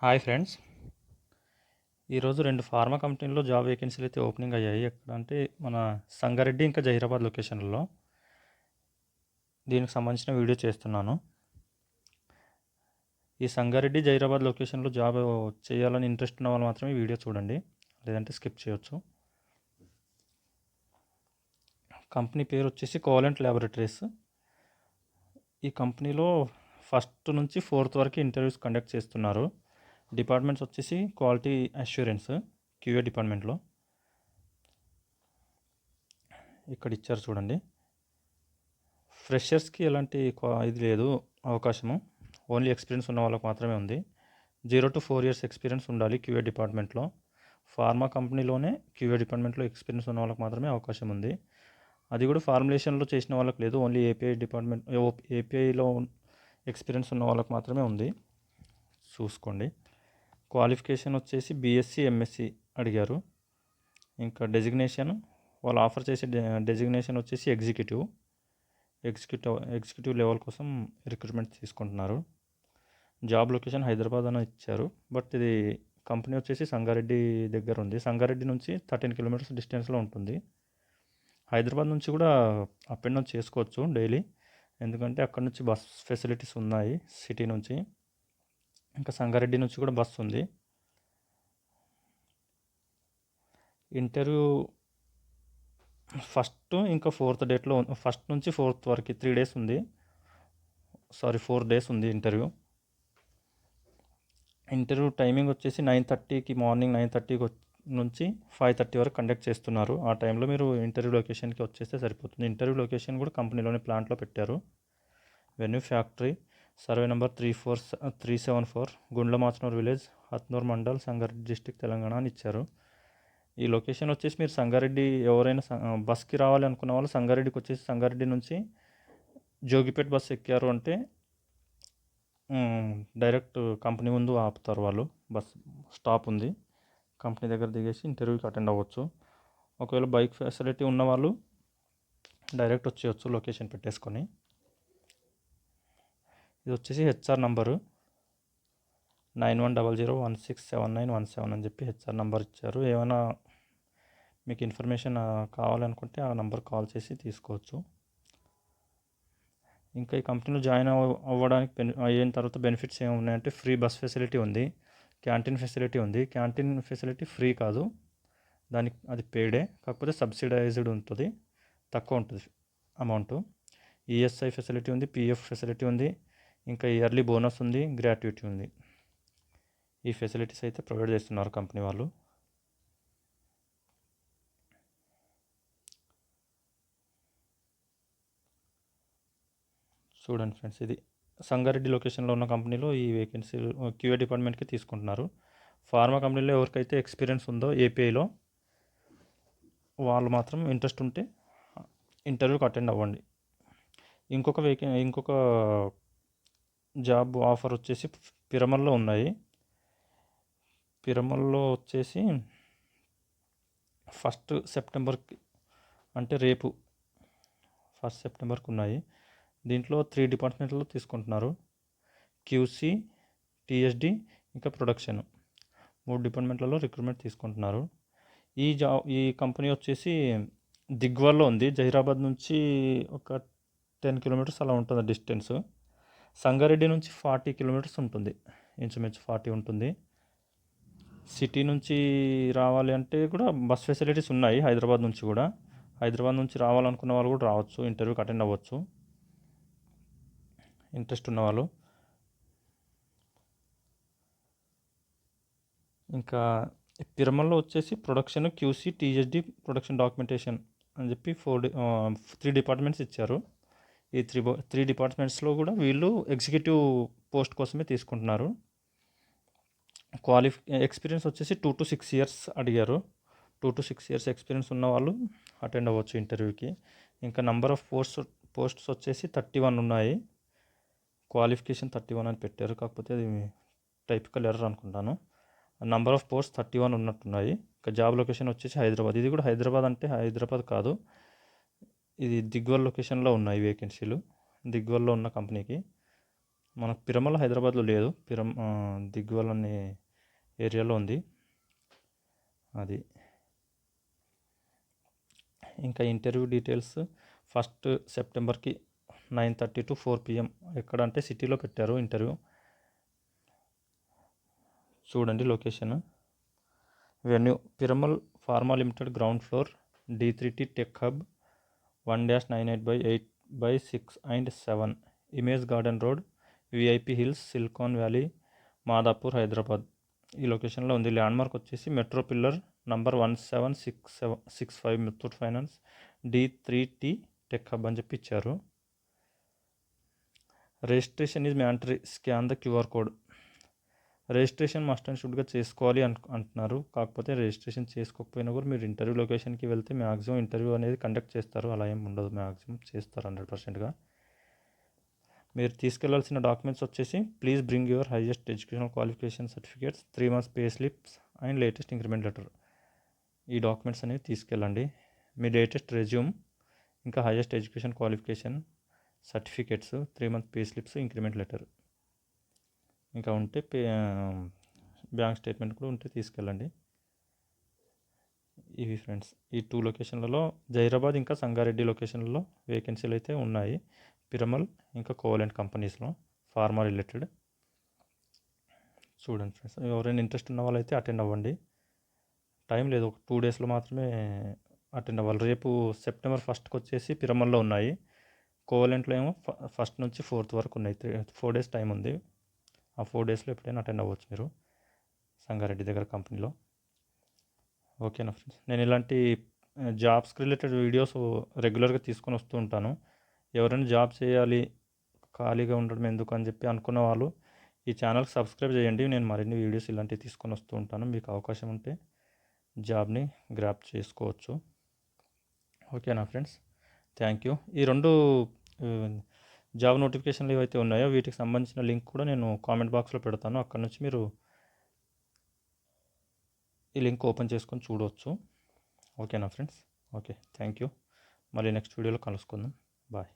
Hi friends. ఈరోజు రెండు pharma కంపెనీల్లో జాబ్ వేకెన్సీలు అయితే ఓపెనింగ్ అయ్యాయి. ఎక్కడ అంటే మన సంగారెడ్డి ఇంకా జహీరాబాద్ లొకేషన్లో. దీనికి సంబంధించిన వీడియో చేస్తున్నాను. ఈ సంగారెడ్డి జహీరాబాద్ లొకేషన్లో జాబ్ చేయాలని ఇంట్రెస్ట్ ఉన్న వాళ్ళు మాత్రమే వీడియో చూడండి. లేదంటే స్కిప్ చేయొచ్చు. కంపెనీ పేరు వచ్చేసి కోలెంట్ ల్యాబొరేటరీస్. ఈ కంపెనీలో ఫస్ట్ నుంచి ఫోర్త్ వరకు ఇంటర్వ్యూస్ కండక్ట్ చేస్తున్నారు. డిపార్ట్మెంట్స్ వచ్చేసి క్వాలిటీ అష్యూరెన్స్ క్యూఏ డిపార్ట్మెంట్లో. ఇక్కడ ఇచ్చారు చూడండి. ఫ్రెషర్స్కి ఎలాంటి క్వా- ఇది లేదు అవకాశము. ఓన్లీ ఎక్స్పీరియన్స్ ఉన్న వాళ్ళకి మాత్రమే ఉంది. Zero to four years experience ఉండాలి క్యూఏ డిపార్ట్మెంట్లో. ఫార్మా కంపెనీలోనే క్యూఏ డిపార్ట్మెంట్లో ఎక్స్పీరియన్స్ ఉన్న వాళ్ళకి మాత్రమే అవకాశం ఉంది. అది కూడా ఫార్ములేషన్లో చేసిన వాళ్ళకి లేదు ఓన్లీ ఏపీఐ డిపార్ట్మెంట్ ఏపీఐలో ఎక్స్పీరియన్స్ ఉన్న వాళ్ళకి మాత్రమే ఉంది. చూసుకోండి. క్వాలిఫికేషన్ వచ్చేసి బీఎస్సీ ఎంఎస్సి అడిగారు. ఇంకా డెసిగ్నేషన్ వాళ్ళు ఆఫర్ చేసే డెసిగ్నేషన్ వచ్చేసి ఎగ్జిక్యూటివ్. ఎగ్జిక్యూటివ్ ఎగ్జిక్యూటివ్ లెవెల్ కోసం రిక్రూట్మెంట్ తీసుకుంటున్నారు. జాబ్ లొకేషన్ హైదరాబాద్ అని ఇచ్చారు. బట్ ఇది కంపెనీ వచ్చేసి సంగారెడ్డి దగ్గర ఉంది. సంగారెడ్డి నుంచి థర్టీన్ కిలోమీటర్స్ డిస్టెన్స్లో ఉంటుంది. హైదరాబాద్ నుంచి కూడా అప్ అండ్ డౌన్ చేసుకోవచ్చు డైలీ. ఎందుకంటే అక్కడ నుంచి బస్ ఫెసిలిటీస్ ఉన్నాయి సిటీ నుంచి. ఇంకా సంగారెడ్డి నుంచి కూడా బస్సు ఉంది. ఇంటర్వ్యూ ఫస్ట్ ఇంకా ఫోర్త్ డేట్లో ఫస్ట్ నుంచి ఫోర్త్ వరకు త్రీ డేస్ ఉంది. సారీ ఫోర్ డేస్ ఉంది ఇంటర్వ్యూ. ఇంటర్వ్యూ టైమింగ్ వచ్చేసి నైన్ థర్టీకి మార్నింగ్ నైన్ థర్టీకి నుంచి ఫైవ్ థర్టీ వరకు కండక్ట్ చేస్తున్నారు. ఆ టైంలో మీరు ఇంటర్వ్యూ లొకేషన్కి వచ్చేస్తే సరిపోతుంది. ఇంటర్వ్యూ లొకేషన్ కూడా కంపెనీలోనే ప్లాంట్లో పెట్టారు. Venue factory survey number three four three seven four Gundla Machanoor village Hatnoor mandal Sangareddy district Telangana అని ఇచ్చారు. ఈ లొకేషన్ వచ్చేసి మీరు సంగారెడ్డి ఎవరైనా బస్కి రావాలి అనుకున్న వాళ్ళు సంగారెడ్డికి వచ్చేసి సంగారెడ్డి నుంచి జోగిపేట్ బస్ ఎక్కారు అంటే డైరెక్ట్ కంపెనీ ముందు ఆపుతారు వాళ్ళు. బస్ స్టాప్ ఉంది. కంపెనీ దగ్గర దిగేసి ఇంటర్వ్యూకి అటెండ్ అవ్వచ్చు. ఒకవేళ బైక్ ఫెసిలిటీ ఉన్నవాళ్ళు డైరెక్ట్ వచ్చేయచ్చు లొకేషన్ పెట్టేసుకొని. ఇది వచ్చేసి HR number. Nine one double zero one six seven nine one seven అని చెప్పి హెచ్ఆర్ నంబర్ ఇచ్చారు. ఏమైనా మీకు ఇన్ఫర్మేషన్ కావాలనుకుంటే ఆ నంబర్ కాల్ చేసి తీసుకోవచ్చు. ఇంకా ఈ కంపెనీలో జాయిన్ అవ్వడానికి బెని అయిన తర్వాత బెనిఫిట్స్ ఏమి ఉన్నాయంటే ఫ్రీ బస్ ఫెసిలిటీ ఉంది క్యాంటీన్ ఫెసిలిటీ ఉంది. క్యాంటీన్ ఫెసిలిటీ ఫ్రీ కాదు. దానికి అది పేడే. కాకపోతే సబ్సిడైజ్డ్ ఉంటుంది. తక్కువ ఉంటుంది అమౌంట్. ఈఎస్ఐ ఫెసిలిటీ ఉంది పిఎఫ్ ఫెసిలిటీ ఉంది. ఇంకా ఇయర్లీ బోనస్ ఉంది గ్రాట్యుటీ ఉంది. ఈ ఫెసిలిటీస్ అయితే ప్రొవైడ్ చేస్తున్నారు కంపెనీ వాళ్ళు. చూడండి ఫ్రెండ్స్ ఇది సంగారెడ్డి లొకేషన్లో ఉన్న కంపెనీలో ఈ వేకెన్సీ క్యూఏ డిపార్ట్మెంట్కి తీసుకుంటున్నారు. ఫార్మా కంపెనీలో ఎవరికైతే ఎక్స్పీరియన్స్ ఉందో ఏపీఐలో వాళ్ళు మాత్రం ఇంట్రెస్ట్ ఉంటే ఇంటర్వ్యూకి అటెండ్ అవ్వండి. ఇంకొక వేకె ఇంకొక జాబ్ ఆఫర్ వచ్చేసి పిరమల్లో ఉన్నాయి. పిరమల్లో వచ్చేసి ఫస్ట్ సెప్టెంబర్కి అంటే రేపు ఫస్ట్ సెప్టెంబర్కి ఉన్నాయి. దీంట్లో త్రీ డిపార్ట్మెంట్లో తీసుకుంటున్నారు. క్యూసీ టీఎస్డి ఇంకా ప్రొడక్షన్. మూడు డిపార్ట్మెంట్లలో రిక్రూట్మెంట్ తీసుకుంటున్నారు. ఈ జా ఈ కంపెనీ వచ్చేసి దిగ్వాల్లో ఉంది. జహీరాబాద్ నుంచి ఒక టెన్ కిలోమీటర్స్ అలా ఉంటుంది డిస్టెన్స్. సంగారెడ్డి నుంచి ఫార్టీ కిలోమీటర్స్ ఉంటుంది. ఇంచుమించు ఫార్టీ ఉంటుంది. సిటీ నుంచి రావాలి అంటే కూడా బస్ ఫెసిలిటీస్ ఉన్నాయి హైదరాబాద్ నుంచి కూడా. హైదరాబాద్ నుంచి రావాలనుకున్న వాళ్ళు కూడా రావచ్చు ఇంటర్వ్యూకి అటెండ్ అవ్వచ్చు. ఇంట్రెస్ట్ ఉన్నవాళ్ళు ఇంకా పిరమల్లో వచ్చేసి production QC TSD production documentation అని చెప్పి ఫోర్ త్రీ డిపార్ట్మెంట్స్ ఇచ్చారు. ఈ త్రీ త్రీ డిపార్ట్మెంట్స్లో కూడా వీళ్ళు ఎగ్జిక్యూటివ్ పోస్ట్ కోసమే తీసుకుంటున్నారు. క్వాలిఫి ఎక్స్పీరియన్స్ వచ్చేసి టూ టు సిక్స్ ఇయర్స్ అడిగారు. Two to six years experience ఉన్న వాళ్ళు అటెండ్ అవ్వచ్చు ఇంటర్వ్యూకి. ఇంకా నంబర్ ఆఫ్ పోస్ట్ పోస్ట్స్ వచ్చేసి థర్టీ వన్ ఉన్నాయి. క్వాలిఫికేషన్ థర్టీ వన్ అని పెట్టారు. కాకపోతే అది టైపికల్ ఎర్రర్ అనుకుంటాను. Number of post thirty one ఉన్నట్టున్నాయి. ఇంకా జాబ్ లొకేషన్ వచ్చేసి హైదరాబాద్. ఇది కూడా హైదరాబాద్ అంటే హైదరాబాద్ కాదు. ఇది దిగ్వల్ లొకేషన్లో ఉన్నాయి వేకెన్సీలు. దిగ్వల్లో ఉన్న కంపెనీకి. మనకు పిరమల హైదరాబాద్లో లేదు. పిరం దిగ్వల్ అనే ఏరియాలో ఉంది. అది. ఇంకా interview details first సెప్టెంబర్కి nine thirty to four PM. ఎక్కడంటే సిటీలో పెట్టారు ఇంటర్వ్యూ. చూడండి location. Venue Piramal Pharma Limited ground floor D three T tech hub. One dash nine eight by eight by six and seven Image Garden Road VIP Hills Silicon Valley Madhapur Hyderabad. ఈ లొకేషన్లో ఉంది. Landmark వచ్చేసి metro pillar number one seven six seven six five Muthoot finance D three T tech hub అని చెప్పి ఇచ్చారు. Registration is mandatory scan the QR code. Registration must and షుడ్గా చేసుకోవాలి అను అంటున్నారు. కాకపోతే రిజిస్ట్రేషన్ చేసుకోకపోయినా కూడా మీరు ఇంటర్వ్యూ లొకేషన్కి వెళ్తే మ్యాక్సిమం ఇంటర్వ్యూ అనేది కండక్ట్ చేస్తారు. అలా ఏం ఉండదు. మ్యాక్సిమం చేస్తారు హండ్రెడ్ పర్సెంట్గా. మీరు తీసుకెళ్ళాల్సిన డాక్యుమెంట్స్ వచ్చేసి please bring your highest educational qualification certificates three months pay slips and latest increment letter. ఈ డాక్యుమెంట్స్ అనేవి తీసుకెళ్ళండి. మీ లేటెస్ట్ రెజ్యూమ్ ఇంకా highest education qualification certificates three month pay slips increment letter. ఇంకా ఉంటే పే బ్యాంక్ స్టేట్మెంట్ కూడా ఉంటే తీసుకెళ్ళండి. ఇవి ఫ్రెండ్స్ ఈ టూ లొకేషన్లలో జైరాబాద్ ఇంకా సంగారెడ్డి లొకేషన్లలో వేకెన్సీలు అయితే ఉన్నాయి. పిరమల్ ఇంకా కోవలెంట్ కంపెనీస్లో ఫార్మా రిలేటెడ్. చూడండి ఫ్రెండ్స్ ఎవరైనా ఇంట్రెస్ట్ ఉన్న వాళ్ళైతే అటెండ్ అవ్వండి. టైం లేదు ఒక టూ డేస్లో మాత్రమే అటెండ్ అవ్వాలి. రేపు సెప్టెంబర్ ఫస్ట్కి వచ్చేసి పిరమల్లో ఉన్నాయి. కోవలెంట్లో ఏమో ఫస్ట్ నుంచి ఫోర్త్ వరకు ఉన్నాయి. త్రీ ఫోర్ డేస్ టైం ఉంది. ఆ ఫోర్ డేస్లో ఎప్పుడైనా అటెండ్ అవ్వచ్చు మీరు సంగారెడ్డి దగ్గర కంపెనీలో. ఓకేనా ఫ్రెండ్స్? నేను ఇలాంటి జాబ్స్కి రిలేటెడ్ వీడియోస్ రెగ్యులర్గా తీసుకొని వస్తూ ఉంటాను. ఎవరైనా జాబ్ చేయాలి ఖాళీగా ఉండడం ఎందుకు అని చెప్పి అనుకున్న వాళ్ళు ఈ ఛానల్కి సబ్స్క్రైబ్ చేయండి. నేను మరిన్ని వీడియోస్ ఇలాంటివి తీసుకొని వస్తూ ఉంటాను. మీకు అవకాశం ఉంటే జాబ్ని గ్రాప్ చేసుకోవచ్చు. ఓకేనా ఫ్రెండ్స్? Thank you. ఈ రెండు జాబ్ నోటిఫికేషన్లు ఏవైతే ఉన్నాయో వీటికి సంబంధించిన లింక్ కూడా నేను కామెంట్ బాక్స్లో పెడతాను. అక్కడ నుంచి మీరు ఈ లింక్ ఓపెన్ చేసుకొని చూడవచ్చు ఓకేనా ఫ్రెండ్స్? Okay thank you. మళ్ళీ నెక్స్ట్ వీడియోలో కలుసుకుందాం. బాయ్.